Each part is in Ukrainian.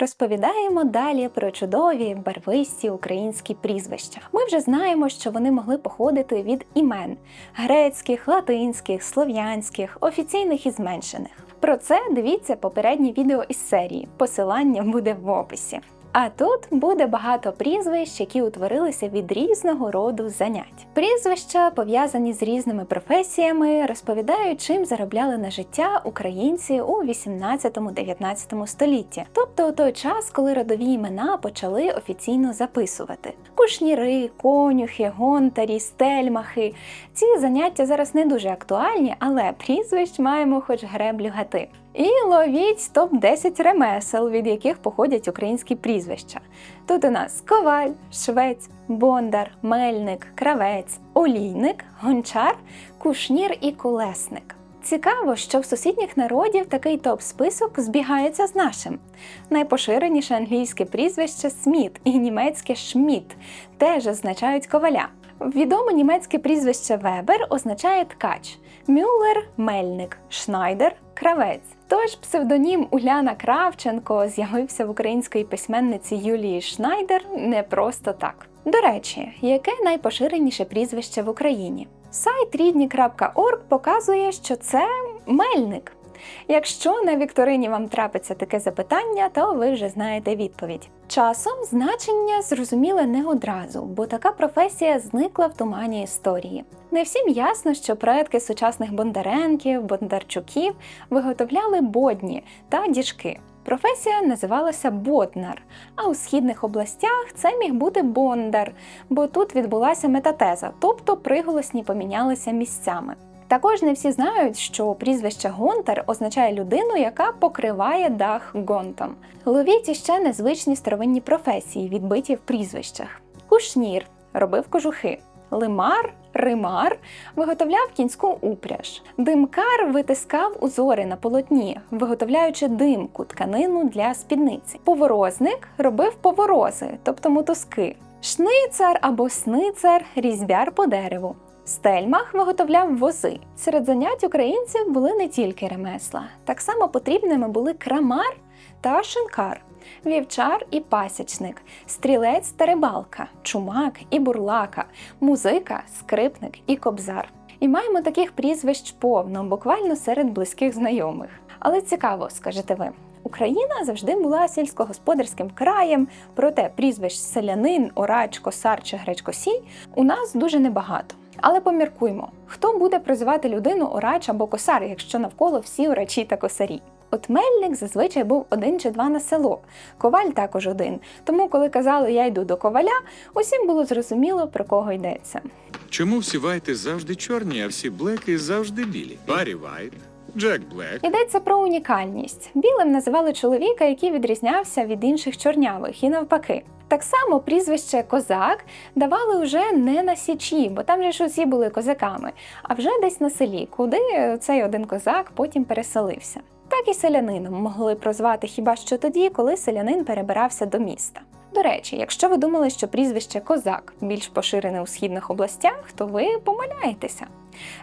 Розповідаємо далі про чудові барвисті українські прізвища. Ми вже знаємо, що вони могли походити від імен грецьких, латинських, слов'янських, офіційних і зменшених. Про це дивіться попереднє відео із серії. Посилання буде в описі. А тут буде багато прізвищ, які утворилися від різного роду занять. Прізвища пов'язані з різними професіями, розповідають, чим заробляли на життя українці у 18-19 столітті, тобто у той час, коли родові імена почали офіційно записувати: кушніри, конюхи, гонтарі, стельмахи. Ці заняття зараз не дуже актуальні, але прізвищ маємо хоч греблю гати. І ловіть топ-10 ремесел, від яких походять українські прізвища. Тут у нас коваль, швець, бондар, мельник, кравець, олійник, гончар, кушнір і колесник. Цікаво, що в сусідніх народів такий топ-список збігається з нашим. Найпоширеніше англійське прізвище Сміт і німецьке Шміт теж означають коваля. Відоме німецьке прізвище Вебер означає ткач, Мюллер мельник, Шнайдер кравець. Тож псевдонім Уляна Кравченко з'явився в української письменниці Юлії Шнайдер не просто так. До речі, яке найпоширеніше прізвище в Україні? Сайт рідні.орг показує, що це мельник. Якщо на вікторині вам трапиться таке запитання, то ви вже знаєте відповідь. Часом значення зрозуміле не одразу, бо така професія зникла в тумані історії. Не всім ясно, що предки сучасних Бондаренків, Бондарчуків виготовляли бодні та діжки. Професія називалася Боднар, а у східних областях це міг бути Бондар, бо тут відбулася метатеза, тобто приголосні помінялися місцями. Також не всі знають, що прізвище Гонтар означає людину, яка покриває дах гонтом. Ловіть іще незвичні старовинні професії, відбиті в прізвищах. Кушнір робив кожухи, лимар. Римар виготовляв кінську упряж. Димкар витискав узори на полотні, виготовляючи димку, тканину для спідниці. Поворозник робив поворози, тобто мотузки. Шницар або сницар різьбяр по дереву. Стельмах виготовляв вози. Серед занять українців були не тільки ремесла. Так само потрібними були крамар та шинкар, вівчар і пасічник, стрілець та рибалка, чумак і бурлака, музика, скрипник і кобзар. І маємо таких прізвищ повно, буквально серед близьких знайомих. Але цікаво, скажете ви. Україна завжди була сільськогосподарським краєм, проте прізвищ селянин, орач, косар чи гречкосій у нас дуже небагато. Але поміркуймо, хто буде призивати людину орач або косар, якщо навколо всі орачі та косарі. От мельник зазвичай був один чи два на село, коваль також один. Тому, коли казали я йду до коваля, усім було зрозуміло про кого йдеться. Чому всі вайти завжди чорні, а всі блеки завжди білі? Барі Вайт, Джек Блек. Йдеться про унікальність. Білим називали чоловіка, який відрізнявся від інших чорнявих, і навпаки. Так само прізвище козак давали вже не на січі, бо там же ж усі були козаками, а вже десь на селі, куди цей один козак потім переселився. Так і селянином могли прозвати хіба що тоді, коли селянин перебирався до міста. До речі, якщо ви думали, що прізвище козак більш поширене у східних областях, то ви помиляєтеся.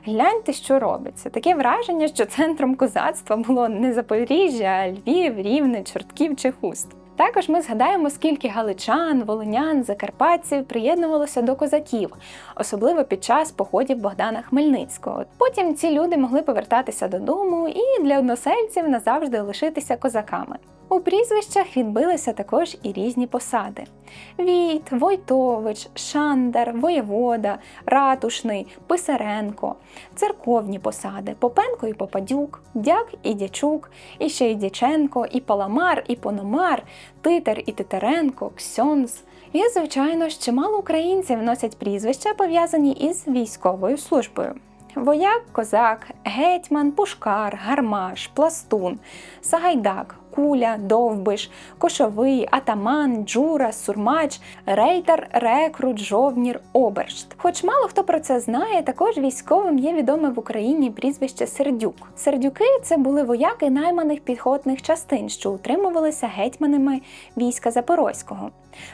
Гляньте, що робиться. Таке враження, що центром козацтва було не Запоріжжя, а Львів, Рівне, Чортків чи Хуст. Також ми згадаємо, скільки галичан, волинян, закарпатців приєднувалося до козаків, особливо під час походів Богдана Хмельницького. Потім ці люди могли повертатися додому і для односельців назавжди лишитися козаками. У прізвищах відбилися також і різні посади: Війт, Войтович, Шандар, Воєвода, Ратушний, Писаренко, церковні посади Попенко і Попадюк, Дяк і Дячук, і ще й Дяченко, і Паламар, і Пономар, Титер і Титаренко, Ксьонз. І, звичайно, ж чимало українців носять прізвища, пов'язані із військовою службою. Вояк, козак, гетьман, пушкар, гармаш, пластун, сагайдак, куля, довбиш, кошовий, атаман, джура, сурмач, рейтер, рекрут, жовнір, обершт. Хоч мало хто про це знає, також військовим є відоме в Україні прізвище Сердюк. Сердюки це були вояки найманих піхотних частин, що утримувалися гетьманами війська Запорозького.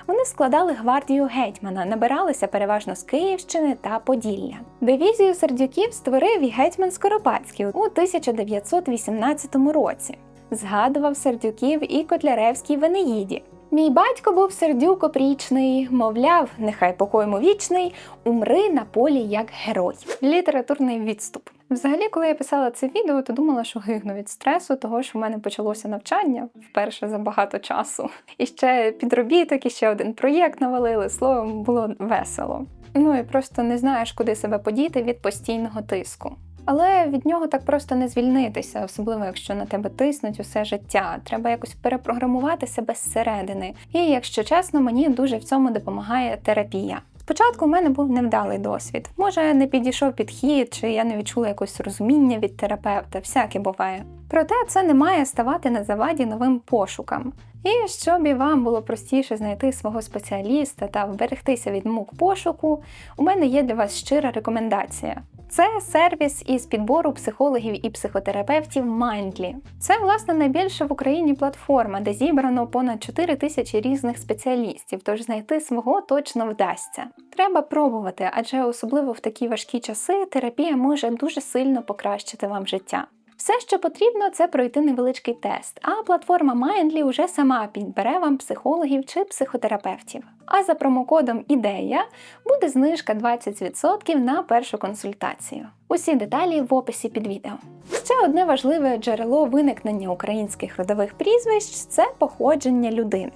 Вони складали гвардію гетьмана, набиралися переважно з Київщини та Поділля. Дивізію сердюків створив і гетьман Скоропадський у 1918 році. Згадував сердюків і котляревській Венеїді. Мій батько був сердюк опрічний, мовляв, нехай покой йому вічний, умри на полі як герой. Літературний відступ. Взагалі, коли я писала це відео, то думала, що гигну від стресу, того що в мене почалося навчання вперше за багато часу. І ще підробіток, і ще один проєкт навалили. Словом, було весело. Ну і просто не знаєш, куди себе подіти від постійного тиску. Але від нього так просто не звільнитися, особливо якщо на тебе тиснуть усе життя. Треба якось перепрограмувати себе зсередини. І якщо чесно, мені дуже в цьому допомагає терапія. Спочатку в мене був невдалий досвід. Може, не підійшов підхід, чи я не відчула якось розуміння від терапевта, всяке буває. Проте це не має ставати на заваді новим пошукам. І щоб і вам було простіше знайти свого спеціаліста та вберегтися від мук пошуку, у мене є для вас щира рекомендація. Це сервіс із підбору психологів і психотерапевтів Mindly. Це власне найбільша в Україні платформа, де зібрано понад 4 тисячі різних спеціалістів, тож знайти свого точно вдасться. Треба пробувати, адже особливо в такі важкі часи терапія може дуже сильно покращити вам життя. Все, що потрібно, це пройти невеличкий тест, а платформа Mindly уже сама підбере вам психологів чи психотерапевтів. А за промокодом Ідея буде знижка 20% на першу консультацію. Усі деталі в описі під відео. Ще одне важливе джерело виникнення українських родових прізвищ це походження людини.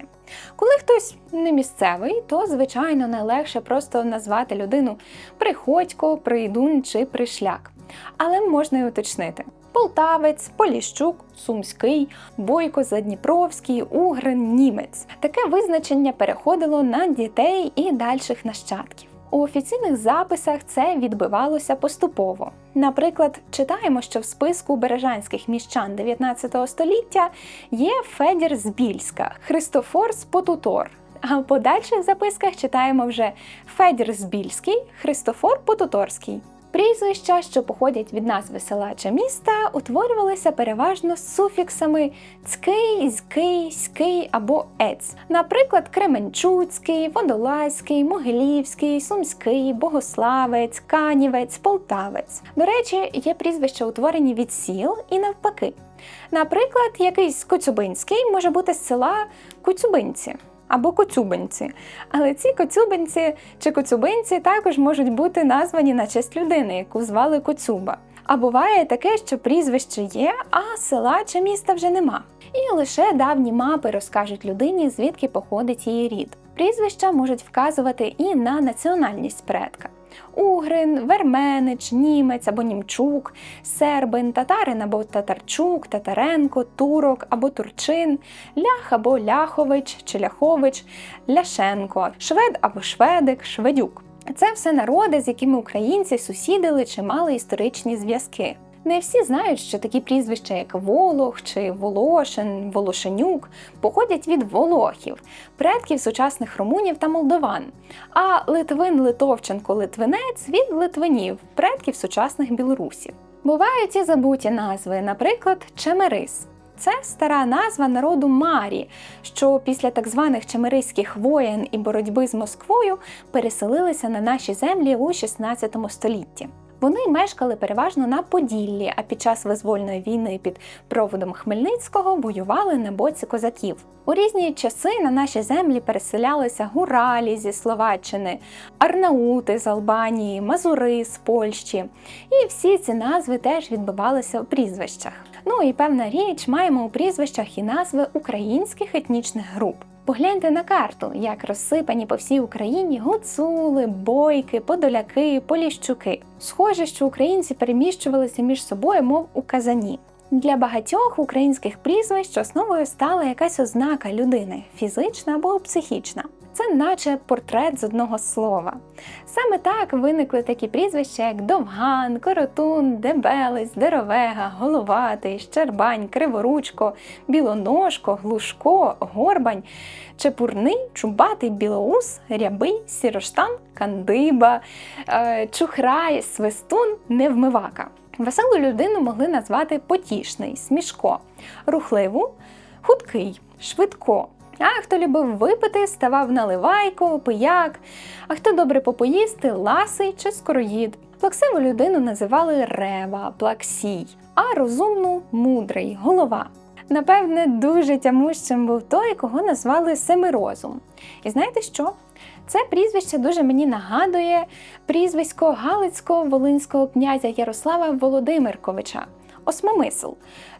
Коли хтось не місцевий, то звичайно найлегше просто назвати людину Приходько, Прийдун чи Пришляк. Але можна й уточнити. Полтавець, Поліщук, Сумський, Бойко, Задніпровський, Угрин, Німець. Таке визначення переходило на дітей і дальших нащадків. У офіційних записах це відбивалося поступово. Наприклад, читаємо, що в списку бережанських міщан 19 століття є Федір з Більська, Христофор з Потутор. А в подальших записках читаємо вже Федір з Більський, Христофор Потуторський. Прізвища, що походять від назви села чи міста, утворювалися переважно з суфіксами цький, зький, ський або ець. Наприклад, Кременчуцький, Водолазький, Могилівський, Сумський, Богославець, Канівець, Полтавець. До речі, є прізвища, утворені від сіл і навпаки. Наприклад, якийсь Коцюбинський може бути з села Коцюбинці або Коцюбинці. Але ці коцюбинці чи коцюбинці також можуть бути названі на честь людини, яку звали Коцюба. А буває таке, що прізвище є, а села чи міста вже нема. І лише давні мапи розкажуть людині, звідки походить її рід. Прізвища можуть вказувати і на національність предка. Угрин, Верменич, Німець або Німчук, Сербин, Татарин або Татарчук, Татаренко, Турок або Турчин, Лях або Ляхович чи Ляхович, Ляшенко, Швед або Шведик, Шведюк. Це все народи, з якими українці сусідили чи мали історичні зв'язки. Не всі знають, що такі прізвища, як Волох чи Волошин, Волошенюк, походять від волохів, предків сучасних румунів та молдован. А Литвин Литовченко Литвинець від литвинів, предків сучасних білорусів. Бувають і забуті назви, наприклад, Чемерис. Це стара назва народу Марі, що після так званих чемерийських воєн і боротьби з Москвою переселилися на наші землі у 16 столітті. Вони мешкали переважно на Поділлі, а під час визвольної війни під проводом Хмельницького воювали на боці козаків. У різні часи на наші землі переселялися гуралі зі Словаччини, арнаути з Албанії, мазури з Польщі. І всі ці назви теж відбивалися у прізвищах. Ну і певна річ, маємо у прізвищах і назви українських етнічних груп. Погляньте на карту, як розсипані по всій Україні гуцули, бойки, подоляки, поліщуки. Схоже, що українці переміщувалися між собою, мов у казані. Для багатьох українських прізвищ основою стала якась ознака людини фізична або психічна. Це наче портрет з одного слова. Саме так виникли такі прізвища, як Довган, Коротун, Дебелець, Деровега, Головатий, Щербань, Криворучко, Білоножко, Глушко, Горбань, Чепурний, Чубатий, Білоус, Рябий, Сіроштан, Кандиба, е, Чухрай, Свистун, Невмивака. Веселу людину могли назвати потішний, смішко, рухливу, худкий, швидко. А хто любив випити, ставав наливайко, пияк, а хто добре попоїсти, ласий чи скороїд. Плаксиву людину називали рева, плаксій, а розумну мудрий, голова. Напевне, дуже тямущим був той, кого назвали Семирозум. І знаєте що? Це прізвище дуже мені нагадує прізвисько Галицького волинського князя Ярослава Володимирковича Осмомисл.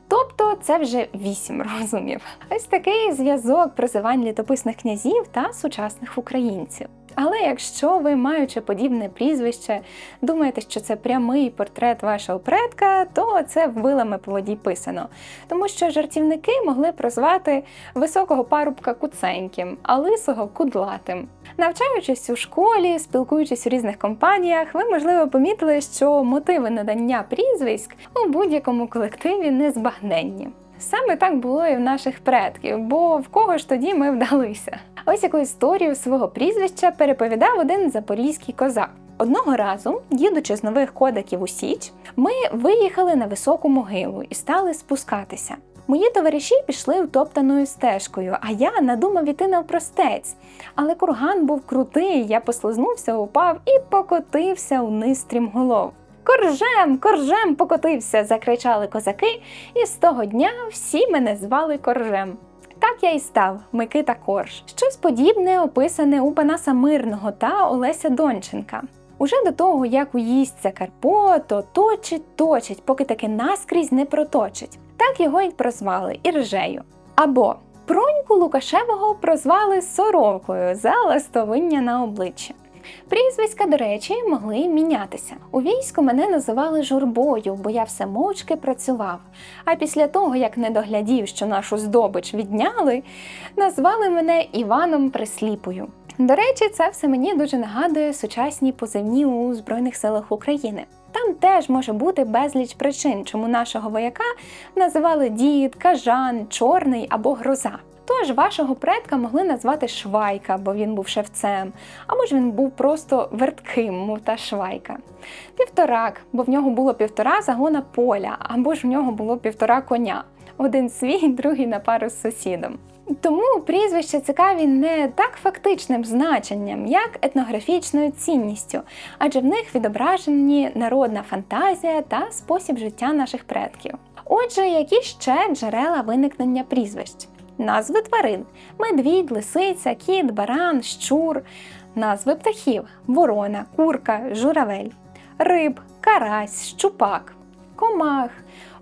Тобто це вже вісім розумів. Ось такий зв'язок прозивань літописних князів та сучасних українців. Але якщо ви, маючи подібне прізвище, думаєте, що це прямий портрет вашого предка, то це вилами по воді писано. Тому що жартівники могли прозвати високого парубка куценьким, а лисого кудлатим. Навчаючись у школі, спілкуючись у різних компаніях, ви, можливо, помітили, що мотиви надання прізвиськ у будь-якому колективі незбагненні. Саме так було і в наших предків, бо в кого ж тоді ми вдалися. Ось яку історію свого прізвища переповідав один запорізький козак. Одного разу, їдучи з нових кодаків у Січ, ми виїхали на високу могилу і стали спускатися. Мої товариші пішли втоптаною стежкою, а я надумав іти навпростець. Але курган був крутий, я послизнувся, упав і покотився вниз стрімголов. Коржем, коржем покотився, закричали козаки, і з того дня всі мене звали коржем. Так я і став Микита Корж. Щось подібне описане у Панаса Мирного та Олеся Донченка. Уже до того, як уїсться Карпо, то точить, точить, поки таки наскрізь не проточить. Так його й прозвали Іржею. Або Проньку Лукашевого прозвали Соровкою за ластовиння на обличчя. Прізвиська, до речі, могли мінятися. У війську мене називали журбою, бо я все мовчки працював. А після того, як не доглядів, що нашу здобич відняли, назвали мене Іваном Присліпою. До речі, це все мені дуже нагадує сучасні позивні у Збройних силах України. Там теж може бути безліч причин, чому нашого вояка називали дід, кажан, чорний або гроза. Тож вашого предка могли назвати Швайка, бо він був шевцем, або ж він був просто вертким, мов та швайка. Півторак, бо в нього було півтора загона поля, або ж в нього було півтора коня. Один свій, другий на пару з сусідом. Тому прізвища цікаві не так фактичним значенням, як етнографічною цінністю, адже в них відображені народна фантазія та спосіб життя наших предків. Отже, які ще джерела виникнення прізвищ? Назви тварин: медвідь, лисиця, кіт, баран, щур, назви птахів: ворона, курка, журавель, риб, карась, щупак, комах,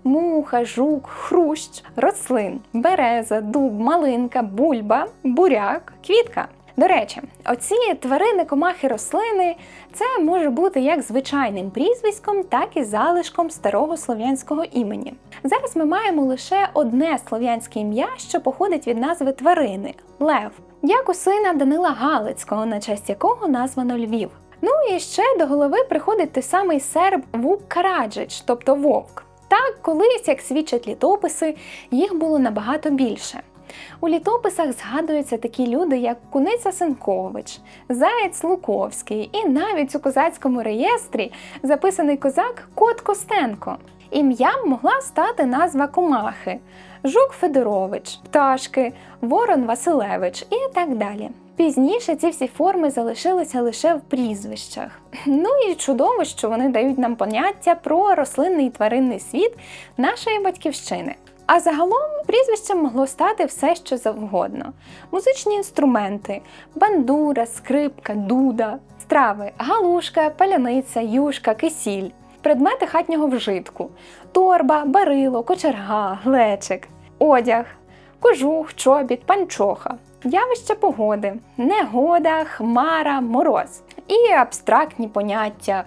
муха, жук, хрущ, рослин, береза, дуб, малинка, бульба, буряк, квітка. До речі, оці тварини, комахи, рослини це може бути як звичайним прізвиськом, так і залишком старого слов'янського імені. Зараз ми маємо лише одне слов'янське ім'я, що походить від назви тварини лев, як у сина Данила Галицького, на честь якого названо Львів. Ну і ще до голови приходить той самий серб Вук Караджич, тобто вовк. Так, колись, як свідчать літописи, їх було набагато більше. У літописах згадуються такі люди, як Куниця Сенкович, Заєць Луковський, і навіть у козацькому реєстрі записаний козак Кот Костенко. Ім'ям могла стати назва комахи, Жук Федорович, Пташки, Ворон Василевич і так далі. Пізніше ці всі форми залишилися лише в прізвищах. Ну і чудово, що вони дають нам поняття про рослинний і тваринний світ нашої батьківщини. А загалом прізвищем могло стати все, що завгодно: музичні інструменти, бандура, скрипка, дуда, страви, галушка, паляниця, юшка, кисіль, предмети хатнього вжитку, торба, барило, кочерга, глечик, одяг, кожух, чобіт, панчоха. Явища погоди, негода, хмара, мороз. І абстрактні поняття: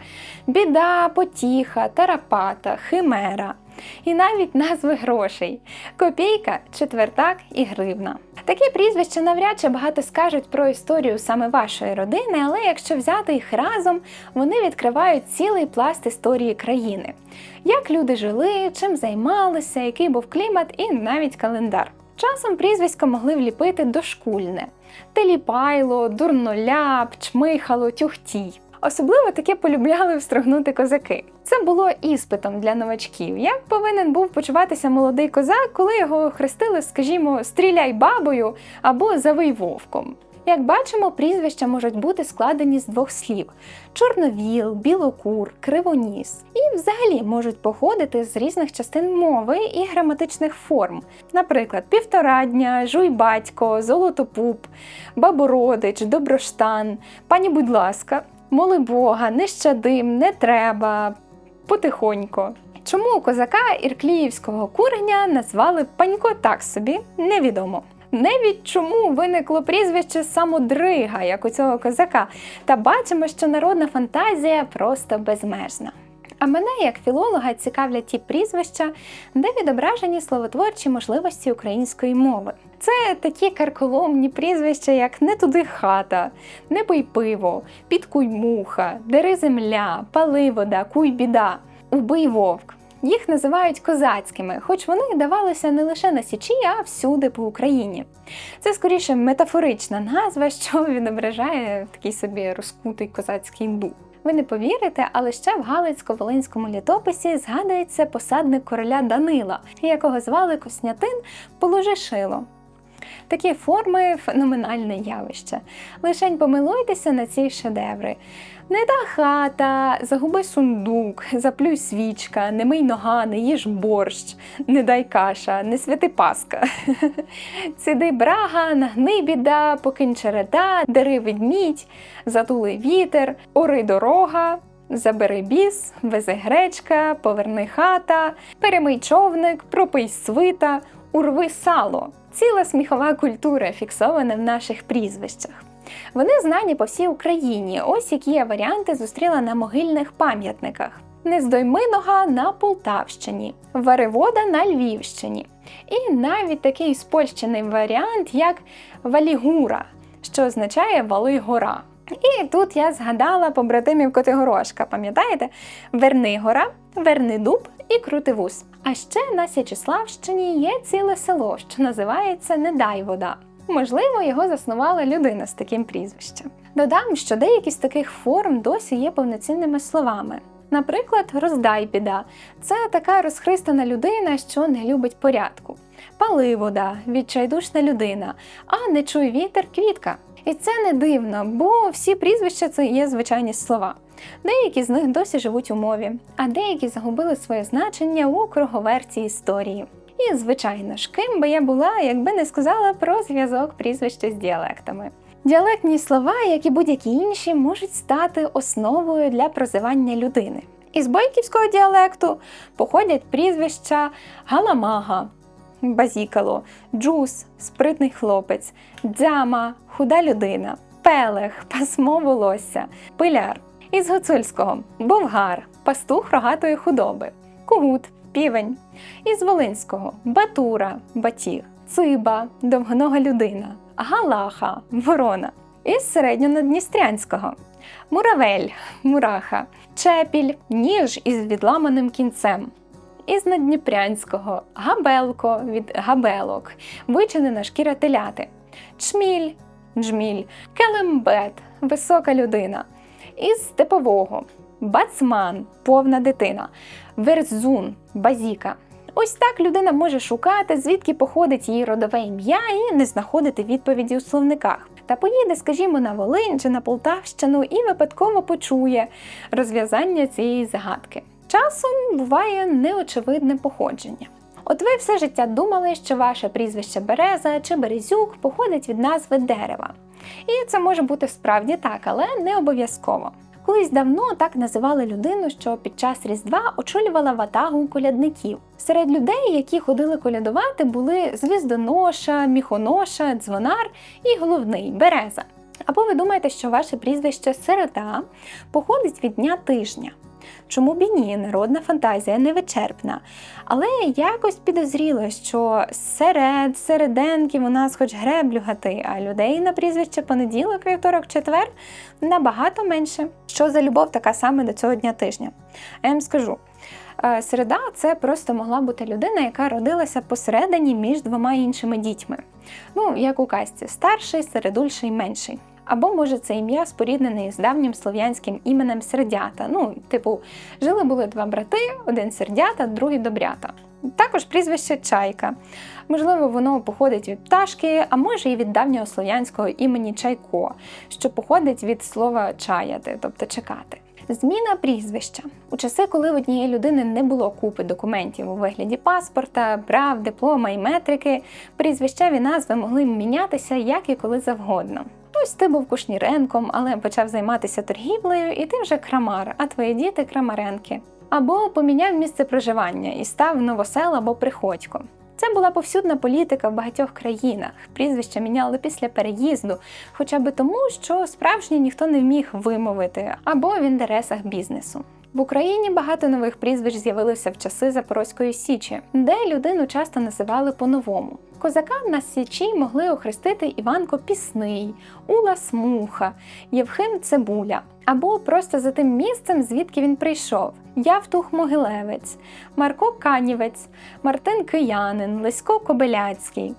біда, потіха, тарапата, химера, і навіть назви грошей: копійка, четвертак і гривна. Такі прізвища навряд чи багато скажуть про історію саме вашої родини, але якщо взяти їх разом, вони відкривають цілий пласт історії країни. Як люди жили, чим займалися, який був клімат і навіть календар. Часом прізвиська могли вліпити дошкульне: Теліпайло, дурноляп, чмихало, тюхтій. Особливо таке полюбляли встрогнути козаки. Це було іспитом для новачків. Як повинен був почуватися молодий козак, коли його хрестили, скажімо, стріляй бабою або завий вовком. Як бачимо, прізвища можуть бути складені з двох слів: чорновіл, білокур, кривоніс. І взагалі можуть походити з різних частин мови і граматичних форм. Наприклад, півторадня, жуйбатько, золотопуп, бабородич, доброштан, пані будь ласка, моли Бога, нещадим, не треба, потихонько. Чому козака іркліївського куреня назвали панько так собі, невідомо. Навіть чому виникло прізвище самодрига, як у цього козака, та бачимо, що народна фантазія просто безмежна. А мене, як філолога, цікавлять ті прізвища, де відображені словотворчі можливості української мови. Це такі карколомні прізвища, як не туди хата, не пий пиво, підкуй муха, дери земля, пали вода, куй біда, убий вовк. Їх називають козацькими, хоч вони давалися не лише на Січі, а всюди по Україні. Це скоріше метафорична назва, що відображає такий собі розкутий козацький дух. Ви не повірите, але ще в Галицько-Волинському літописі згадується посадник короля Данила, якого звали Коснятин Положи шило. Такі форми феноменальне явище. Лишень помилуйтеся на ці шедеври. Не та хата, загуби сундук, заплюй свічка, не мий нога, не їж борщ, не дай каша, не святи паска. Циди брага, нагни біда, покинь череда, дери ведмідь, затули вітер, ори дорога. Забери біс, вези гречка, поверни хата, перемий човник, пропий свита, урви сало. Ціла сміхова культура фіксована в наших прізвищах. Вони знані по всій Україні. Ось які я варіанти зустріла на могильних пам'ятниках: Нездойминого на Полтавщині, Варивода на Львівщині. І навіть такий спольщений варіант, як Валігура, що означає Вали гора. І тут я згадала побратимів Котигорошка, пам'ятаєте? Вернигора, Вернидуб і Крутивус. А ще на Січеславщині є ціле село, що називається Недайвода. Можливо, його заснувала людина з таким прізвищем. Додам, що деякі з таких форм досі є повноцінними словами. Наприклад, роздай біда це така розхристана людина, що не любить порядку. Паливода відчайдушна людина, а не чуй вітер квітка. І це не дивно, бо всі прізвища це є звичайні слова. Деякі з них досі живуть у мові, а деякі загубили своє значення у круговерті історії. І, звичайно ж, ким би я була, якби не сказала про зв'язок прізвища з діалектами. Діалектні слова, як і будь-які інші, можуть стати основою для прозивання людини. Із бойківського діалекту походять прізвища Галамага, Базікало, Джус, спритний хлопець, Дзяма, худа людина, Пелех, пасмо волосся, Пиляр. Із гуцульського Бовгар, пастух рогатої худоби, Кугут, півень. Із Волинського Батура, батіг, Циба, довгонога людина, Галаха, ворона. Із середньонадністрянського Муравель, мураха, Чепіль, ніж із відламаним кінцем. Із надніпрянського. Габелко від габелок, вичинена шкіра теляти, чміль, джміль, келембет, висока людина. Із степового. Бацман, повна дитина, верзун, базіка. Ось так людина може шукати, звідки походить її родове ім'я, і не знаходити відповіді у словниках. Та поїде, скажімо, на Волинь чи на Полтавщину і випадково почує розв'язання цієї загадки. Часом буває неочевидне походження. От ви все життя думали, що ваше прізвище Береза чи Березюк походить від назви дерева. І це може бути справді так, але не обов'язково. Колись давно так називали людину, що під час Різдва очолювала ватагу колядників. Серед людей, які ходили колядувати, були звіздоноша, міхоноша, дзвонар і головний береза. Або ви думаєте, що ваше прізвище сирота походить від дня тижня. Чому б і ні, народна фантазія невичерпна. Але якось підозріло, що серед середенків у нас хоч греблю гати, а людей на прізвище понеділок, вівторок, четвер набагато менше. Що за любов така саме до цього дня тижня? Я вам скажу. Е, Середа це просто могла бути людина, яка родилася посередині між двома іншими дітьми. Ну, як у казці, старший, середульший, менший. Або може це ім'я споріднене з давнім слов'янським іменем сердята. Ну, типу, жили були два брати, один сердята, другий добрята. Також прізвище Чайка. Можливо, воно походить від пташки, а може і від давнього слов'янського імені Чайко, що походить від слова чаяти, тобто чекати. Зміна прізвища у часи, коли в однієї людини не було купи документів у вигляді паспорта, прав, диплома і метрики, прізвищеві назви могли мінятися як і коли завгодно. Ось ти був Кушніренком, але почав займатися торгівлею, і ти вже крамар, а твої діти крамаренки. Або поміняв місце проживання і став новосел або приходько. Це була повсюдна політика в багатьох країнах. Прізвища міняли після переїзду, хоча би тому, що справжнє ніхто не вміг вимовити, або в інтересах бізнесу. В Україні багато нових прізвищ з'явилося в часи Запорозької Січі, де людину часто називали по-новому. Козака на Січі могли охрестити Іванко Пісний, Ула Смуха, Євхим Цибуля, або просто за тим місцем, звідки він прийшов. Явтух Могилевець, Марко Канівець, Мартин Киянин, Лесько Кобиляцький.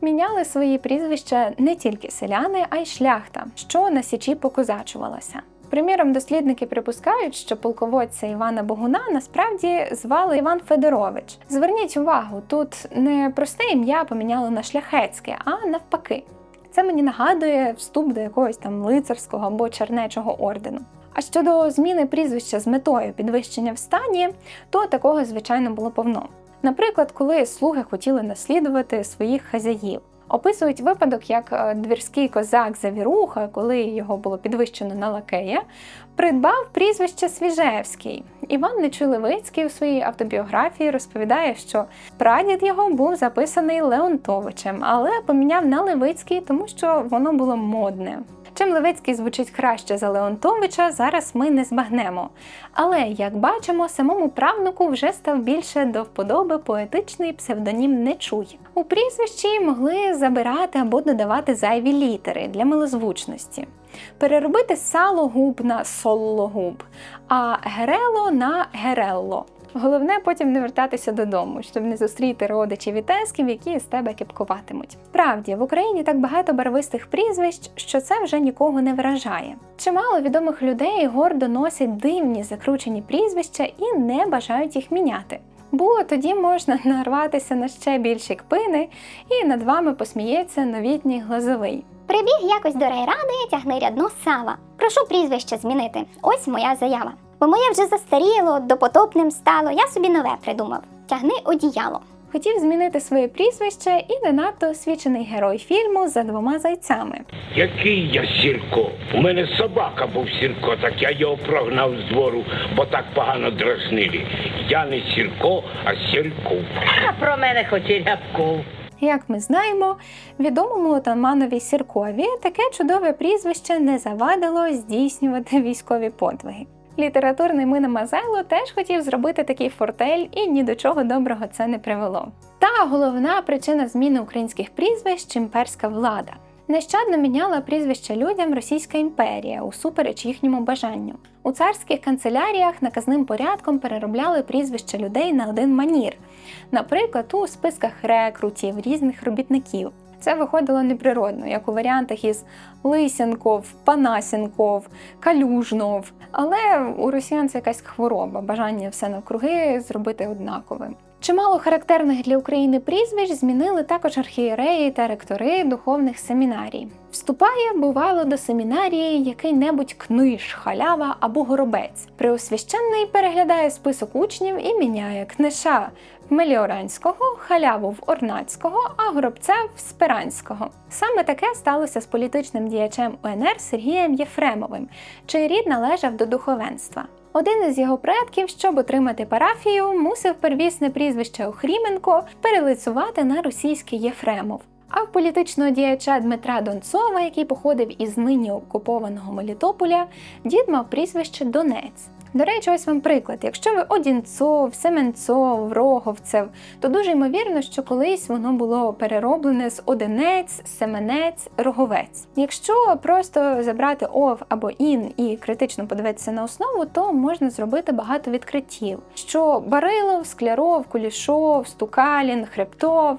Міняли свої прізвища не тільки селяни, а й шляхта, що на січі покозачувалася. Приміром, дослідники припускають, що полководця Івана Богуна насправді звали Іван Федорович. Зверніть увагу, тут не просте ім'я поміняли на шляхетське, а навпаки. Це мені нагадує вступ до якогось там лицарського або чернечого ордену. А щодо зміни прізвища з метою підвищення в стані, то такого звичайно було повно. Наприклад, коли слуги хотіли наслідувати своїх хазяїв. Описують випадок, як е, двірський козак Завіруха, коли його було підвищено на лакея, придбав прізвище Свіжевський. Іван Нечуй-Левицький у своїй автобіографії розповідає, що прадід його був записаний Леонтовичем, але поміняв на Левицький, тому що воно було модне. Чим Левицький звучить краще за Леонтовича, зараз ми не збагнемо. Але, як бачимо, самому правнуку вже став більше до вподоби поетичний псевдонім Нечуй. У прізвищі могли забирати або додавати зайві літери для милозвучності. Переробити сало губ на солло губ, а герело на герелло. Головне потім не вертатися додому, щоб не зустріти родичів і тесків, які з тебе кіпкуватимуть. Справді, в Україні так багато барвистих прізвищ, що це вже нікого не вражає. Чимало відомих людей гордо носять дивні закручені прізвища і не бажають їх міняти. Бо тоді можна нарватися на ще більші кпини, і над вами посміється новітній глазовий. Прибіг якось до райради, тягни рядно сала. Прошу прізвище змінити. Ось моя заява. Бо моє вже застаріло, допотопним стало. Я собі нове придумав. Тягни одіяло. Хотів змінити своє прізвище і не надто освічений герой фільму за двома зайцями. Який я Сірко? У мене собака був Сірко, так я його прогнав з двору, бо так погано дразнили. Я не Сірко, а Сірко. А про мене хоч і рябков. Як ми знаємо, відомому отаманові Сіркові таке чудове прізвище не завадило здійснювати військові подвиги. Літературний Мина Мазайло теж хотів зробити такий фортель, і ні до чого доброго це не привело. Та головна причина зміни українських прізвищ імперська влада. Нещадно міняла прізвища людям Російська імперія усупереч їхньому бажанню. У царських канцеляріях наказним порядком переробляли прізвища людей на один манір, наприклад, у списках рекрутів різних робітників. Це виходило неприродно, як у варіантах із Лисянков, Панасінков, Калюжнов. Але у росіян це якась хвороба, бажання все навкруги зробити однаковим. Чимало характерних для України прізвищ змінили також архієреї та ректори духовних семінарій. Вступає, бувало, до семінарії який-небудь книж, халява або горобець. Преосвященний переглядає список учнів і міняє книша в Меліоранського, халяву в Орнацького, а горобця в Спиранського. Саме таке сталося з політичним діячем УНР Сергієм Єфремовим, чий рід належав до духовенства. Один із його предків, щоб отримати парафію, мусив первісне прізвище Охріменко перелицувати на російський Єфремов. А в політичного діяча Дмитра Донцова, який походив із нині окупованого Мелітополя, дід мав прізвище Донець. До речі, ось вам приклад. Якщо ви Одінцов, Семенцов, Роговцев, то дуже ймовірно, що колись воно було перероблене з Одинець, Семенець, Роговець. Якщо просто забрати ов або ін і критично подивитися на основу, то можна зробити багато відкриттів. Що Барилов, Скляров, Кулішов, Стукалін, Хребтов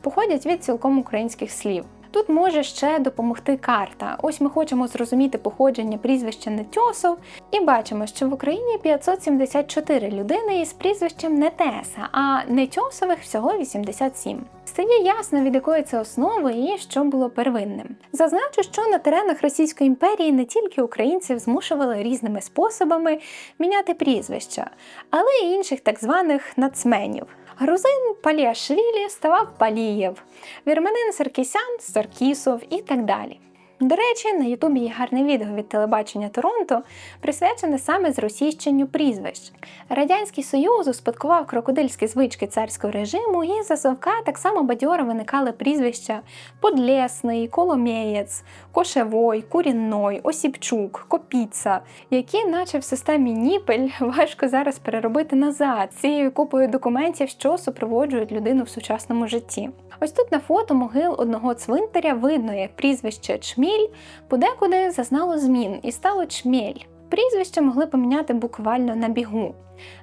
походять від цілком українських слів. Тут може ще допомогти карта. Ось ми хочемо зрозуміти походження прізвища Нетьосов і бачимо, що в Україні 574 людини із прізвищем Нетеса, а Нетьосових всього 87. стає ясно, від якої це основи і що було первинним. Зазначу, що на теренах Російської імперії не тільки українців змушували різними способами міняти прізвища, але й інших так званих нацменів. Грузин Паліашвілі ставав Палієв, вірменин Саркісян Саркісов і так далі. До речі, на Ютубі є гарне відео від телебачення Торонто, присвячене саме зросійщенню прізвищ. Радянський Союз успадкував крокодильські звички царського режиму, і за совка так само бадьоро виникали прізвища Подлесний, Коломієць, Кошевой, Курінной, Осіпчук, Копіца, які, наче в системі Ніпель, важко зараз переробити назад цією купою документів, що супроводжують людину в сучасному житті. Ось тут на фото могил одного цвинтаря видно, як прізвище Чміль подекуди зазнало змін і стало Чмєль. Прізвище могли поміняти буквально на бігу.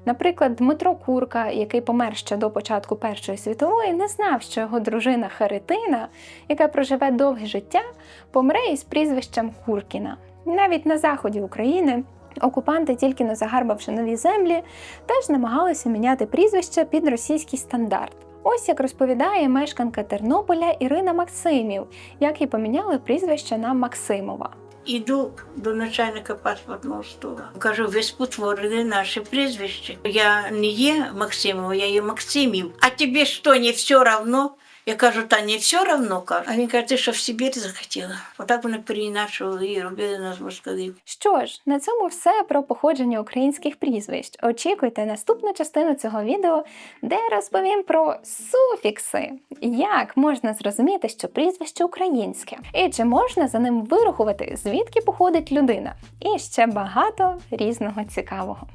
Наприклад, Дмитро Курка, який помер ще до початку Першої світової, не знав, що його дружина Харитина, яка проживе довге життя, помре із прізвищем Куркіна. Навіть на заході України окупанти, тільки не загарбавши нові землі, теж намагалися міняти прізвище під російський стандарт. Ось як розповідає мешканка Тернополя Ірина Максимів, як їй поміняли прізвище на Максимова. Іду до начальника паспортного столу. Кажу, ви спотворили наше прізвище. Я не є Максимова, я є Максимів. А тобі що, не все равно? Я кажу, та не все равно кажу. А він каже, ти що в Сибір захотіла? Отак вони переіначували і робили нас москалів. Що ж, на цьому все про походження українських прізвищ. Очікуйте наступну частину цього відео, де я розповім про суфікси, як можна зрозуміти, що прізвище українське, і чи можна за ним вирахувати, звідки походить людина, і ще багато різного цікавого.